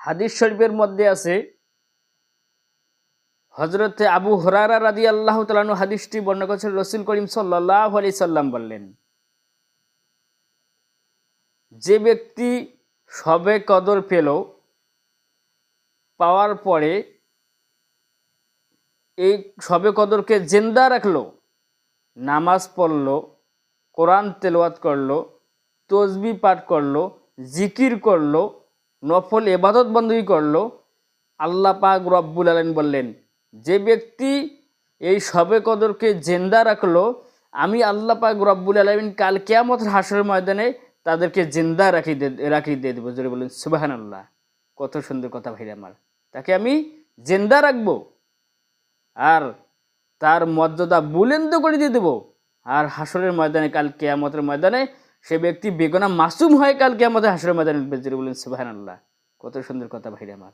হাদিস শরীফের মধ্যে আছে হজরতে আবু হরারা রাদি আল্লাহ তালানু হাদিসটি বর্ণনা করেছেন, রসুল করিম সাল্লাহ আলি সাল্লাম বললেন, যে ব্যক্তি সবে কদর পেল, পাওয়ার পরে এই সবে কদরকে জেন্দা রাখল, নামাজ পড়ল, কোরআন তেলাওয়াত করল, তসবি পাঠ করল, জিকির করল নফল এবাদত বন্দী করল, আল্লাহ পাক রব্বুল আলম বললেন, যে ব্যক্তি এই সবে কদরকে জেন্দা রাখল, আমি আল্লাহ পাক রব্বুল আলমিন কাল কেয়ামতের হাসরের ময়দানে তাদেরকে জেন্দা রাখি রাখি দিয়ে দেবো। জোরে বললেন সুবাহান আল্লাহ কত সুন্দর কথা ভাই আমার। তাকে আমি জেন্দা রাখব আর তার মর্যাদা বুলেন্দ করে দিয়ে দেবো। আর হাসরের ময়দানে, কাল কেয়ামতের ময়দানে সে ব্যক্তি বেগনা মাসুম হয় কালকে আমাদের হাসরের ময়দানে। উঠবে বলেন সুবাহান আল্লাহ কত সুন্দর কথা ভাইরে আমার।